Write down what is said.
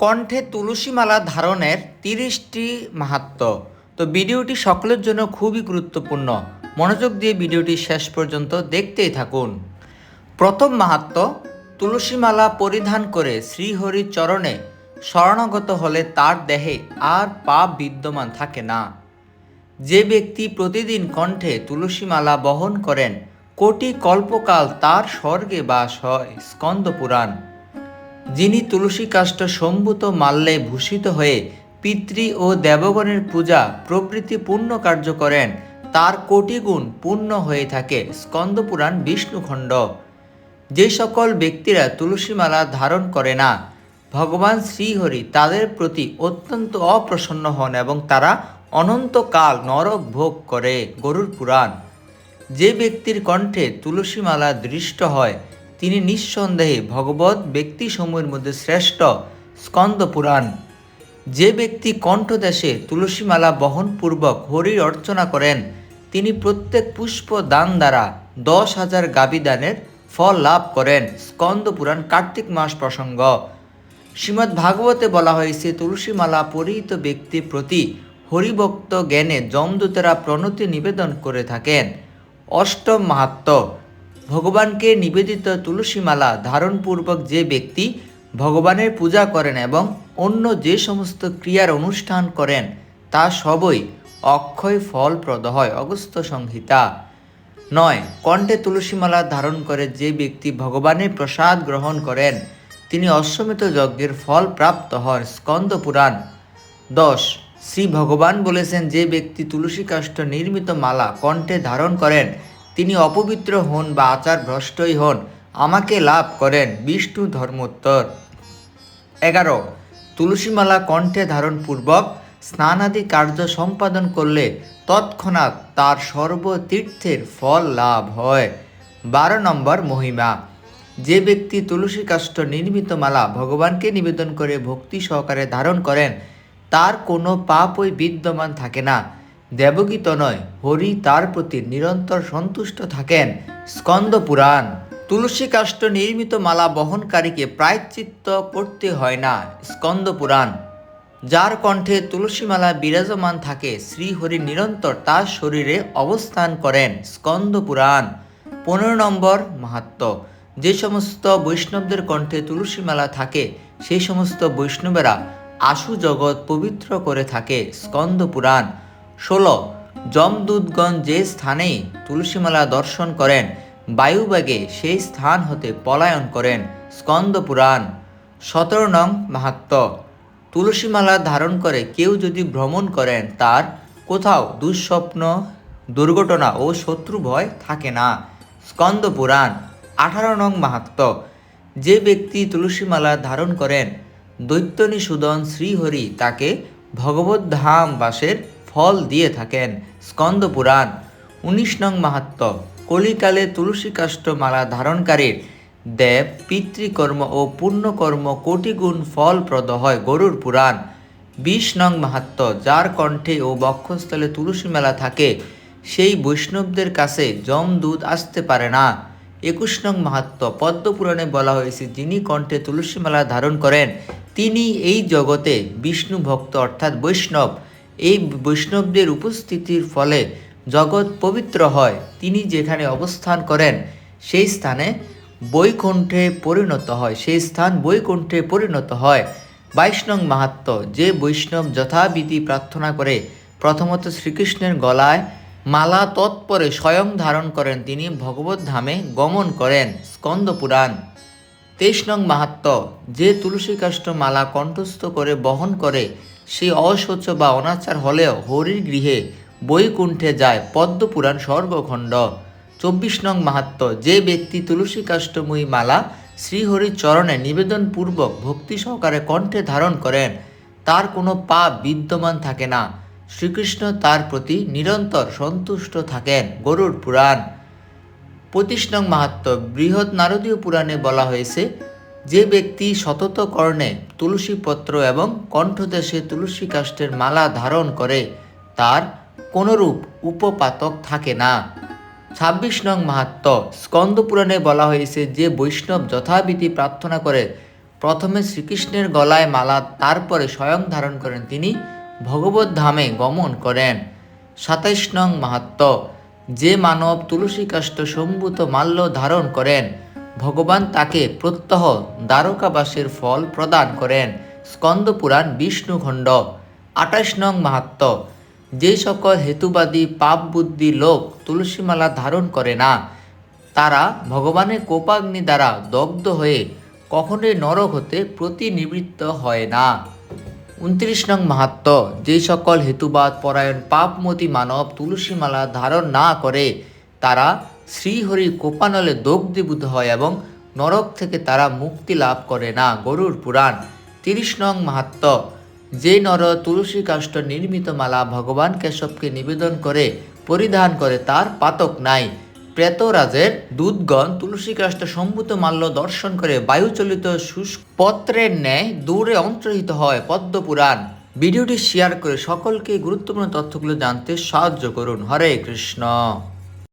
কণ্ঠে তুলসীমালা ধারণের তিরিশটি মাহাত্ম। তো ভিডিওটি সকলের জন্য খুবই গুরুত্বপূর্ণ। মনোযোগ দিয়ে ভিডিওটি শেষ পর্যন্ত দেখতেই থাকুন। প্রথম মাহাত্ম, তুলসীমালা পরিধান করে শ্রীহরির চরণে শরণাগত হলে তার দেহে আর পাপ বিদ্যমান থাকে না। যে ব্যক্তি প্রতিদিন কণ্ঠে তুলসীমালা বহন করেন, কোটি কল্পকাল তার স্বর্গে বাস হয়, স্কন্দ পুরাণ। যিনি তুলসী কাষ্ঠ সম্ভূত মাল্যে ভূষিত হয়ে পিতৃ ও দেবগণের পূজা প্রভৃতি পূর্ণ কার্য করেন, তার কোটি গুণ পূর্ণ হয়ে থাকে স্কন্দপুরাণ বিষ্ণুখণ্ড। যে সকল ব্যক্তিরা তুলসীমালা ধারণ করে না, ভগবান শ্রীহরি তাদের প্রতি অত্যন্ত অপ্রসন্ন হন এবং তারা অনন্তকাল নরক ভোগ করে। গরুর পুরাণ। যে ব্যক্তির কণ্ঠে তুলসীমালা দৃষ্ট হয় তিনি নিঃসন্দেহে ভগবত ব্যক্তিসমূহের মধ্যে শ্রেষ্ঠ স্কন্দ পুরাণ। যে ব্যক্তি কণ্ঠদেশে তুলসীমালা বহনপূর্বক হরির অর্চনা করেন, তিনি প্রত্যেক পুষ্প দান দ্বারা দশ হাজার গাবি দানের ফল লাভ করেন, স্কন্দ পুরাণ কার্তিক মাস প্রসঙ্গ। শ্রীমদ্ ভাগবতে বলা হয়েছে, তুলসীমালা পরিহিত ব্যক্তির প্রতি হরিভক্ত জ্ঞানে যমদূতেরা প্রণতি নিবেদন করে থাকেন। অষ্টম মাহাত্ম ভগবানকে নিবেদিত তুলসীমালা ধারণপূর্বক যে ব্যক্তি ভগবানের পূজা করেন এবং অন্য যে সমস্ত ক্রিয়ার অনুষ্ঠান করেন, তা সবই অক্ষয় ফলপ্রদ হয়। অগস্ত সংহিতা নয়, কণ্ঠে তুলসীমালা ধারণ করে যে ব্যক্তি ভগবানের প্রসাদ গ্রহণ করেন, তিনি অশ্বমেধ যজ্ঞের ফল প্রাপ্ত হন। স্কন্দ পুরাণ দশ শ্রী ভগবান বলেছেন যে ব্যক্তি তুলসী কাষ্ঠ নির্মিত মালা কণ্ঠে ধারণ করেন তিনি অপবিত্র হন বা আচার ভ্রষ্টই হন, আমাকে লাভ করেন বিষ্ণু ধর্মোত্তর। এগারো, তুলসীমালা কণ্ঠে ধারণ পূর্বক স্নানাদি কার্য সম্পাদন করলে তৎক্ষণাৎ তার সর্বতীর্থের ফল লাভ হয়। বারো নম্বর, মহিমা। যে ব্যক্তি তুলসী কাষ্ঠ নির্মিত মালা ভগবানকে নিবেদন করে ভক্তি সহকারে ধারণ করেন, তার কোনো পাপই বিদ্যমান থাকে না। দেবগীত নয়, হরি তার প্রতি নিরন্তর সন্তুষ্ট থাকেন। স্কন্দ পুরাণ, তুলসী কাষ্ঠ নির্মিত মালা বহনকারীকে প্রায়শ্চিত্ত করতে হয় না, স্কন্দ পুরাণ। যার কণ্ঠে তুলসীমালা বিরাজমান থাকে, শ্রীহরি নিরন্তর তার শরীরে অবস্থান করেন, স্কন্দ পুরাণ। পনেরো নম্বর, মাহাত্ম, যে সমস্ত বৈষ্ণবদের কণ্ঠে তুলসীমালা থাকে, সেই সমস্ত বৈষ্ণবেরা আশু জগৎ পবিত্র করে থাকে, স্কন্দ পুরাণ। ষোলো। যমদূতগণ যে স্থানেই তুলসীমালা দর্শন করেন, বায়ুবেগে সেই স্থান হতে পলায়ন করেন স্কন্দ পুরাণ। সতেরো নং মাহাত্ম। তুলসীমালা ধারণ করে কেউ যদি ভ্রমণ করেন, তার কোথাও দুঃস্বপ্ন, দুর্ঘটনা ও শত্রু ভয় থাকে না। স্কন্দ পুরাণ, আঠারো নং মাহাত্ম। যে ব্যক্তি তুলসীমালা ধারণ করেন দৈত্যনিষূদন শ্রীহরি তাকে ভগবত ধাম বাসের ফল দিয়ে থাকেন। স্কন্দ পুরাণ, উনিশ নং মাহাত্ম, কলিকালে তুলসী কাষ্ঠ মালা ধারণকারীর দেব পিতৃকর্ম ও পুণ্যকর্ম কোটি গুণ ফলপ্রদ হয় গরুর পুরাণ। বিশ নং মাহাত্ম, যার কণ্ঠে ও বক্ষস্থলে তুলসী মেলা থাকে, সেই বৈষ্ণবদের কাছে যমদূত আসতে পারে না। একুশ নং মাহাত্ম পদ্মপুরাণে বলা হয়েছে, যিনি কণ্ঠে তুলসী মালা ধারণ করেন, তিনি এই জগতে বিষ্ণু ভক্ত অর্থাৎ বৈষ্ণব। এই বৈষ্ণবদের উপস্থিতির ফলে জগৎ পবিত্র হয়। তিনি যেখানে অবস্থান করেন, সেই স্থানে বৈকুণ্ঠে পরিণত হয়। সেই স্থান বৈকুণ্ঠে পরিণত হয়। বাইশ নং মাহাত্ম, যে বৈষ্ণব যথাবিধি প্রার্থনা করে, প্রথমত শ্রীকৃষ্ণের গলায় মালা তৎপরে স্বয়ং ধারণ করেন। তিনি ভগবত ধামে গমন করেন, স্কন্দ পুরাণ। তেইশ নং মাহাত্ম, যে তুলসী কাষ্ঠ মালা কণ্ঠস্থ করে বহন করে সে অশৌচ বা অনাচার হলেও হরির গৃহে বৈকুণ্ঠে যায় পদ্মপুরাণ স্বর্গখণ্ড। চব্বিশ নং মাহাত্ম যে ব্যক্তি তুলসী কাষ্টময়ী মালা শ্রীহরির চরণে নিবেদনপূর্বক ভক্তি সহকারে কণ্ঠে ধারণ করেন, তার কোনো পাপ বিদ্যমান থাকে না। শ্রীকৃষ্ণ তার প্রতি নিরন্তর সন্তুষ্ট থাকেন গরুর পুরাণ পঁচিশ নং মাহাত্ম বৃহৎ নারদীয় পুরাণে বলা হয়েছে যে ব্যক্তি সতত কর্ণে তুলসী পত্র এবং কণ্ঠদেশে তুলসী কাষ্ঠের মালা ধারণ করে, তার কোনরূপ উপপাতক থাকে না। ছাব্বিশ নং মাহাত্ম স্কন্দ পুরাণে বলা হয়েছে যে বৈষ্ণব যথাবিধি প্রার্থনা করে, প্রথমে শ্রীকৃষ্ণের গলায় মালা তারপরে স্বয়ং ধারণ করেন তিনি, ভগবত ধামে গমন করেন। সাতাইশ নং মাহাত্ম, যে মানব তুলসী কাষ্ঠ সম্ভূত মাল্য ধারণ করেন ভগবান তাকে প্রত্যহ দ্বারকাবাসের ফল প্রদান করেন। স্কন্দ পুরাণ বিষ্ণুখণ্ড আঠাশ নং মাহাত্ম। যে সকল হেতুবাদী পাপ বুদ্ধি লোক তুলসীমালা ধারণ করে না, তারা ভগবানের কোপাগ্নি দ্বারা দগ্ধ হয়ে কখনোই নরক হতে প্রতিনিবৃত্ত হয় না। উনত্রিশ নং মাহাত্ম। যে সকল হেতুবাদ পরায়ণ পাপমতি মানব তুলসীমালা ধারণ না করে, তারা শ্রীহরি কোপানলে দগ্ধীভূত হয় এবং নরক থেকে তারা মুক্তি লাভ করে না, গরুর পুরাণ। তিরিশ নং মাহাত্ম, যে নর তুলসী কাষ্ঠ নির্মিত মালা ভগবান কেশবকে নিবেদন করে, পরিধান করে, তার পাতক নাই। প্রেতরাজের দুধগণ তুলসী কাষ্ঠ সম্ভূত মাল্য দর্শন করে বায়ুচলিত শুষ্ক পত্রের ন্যায় দূরে অন্তর্হিত হয় পদ্মপুরাণ ভিডিওটি শেয়ার করে সকলকে গুরুত্বপূর্ণ তথ্যগুলো জানতে সাহায্য করুন। হরে কৃষ্ণ।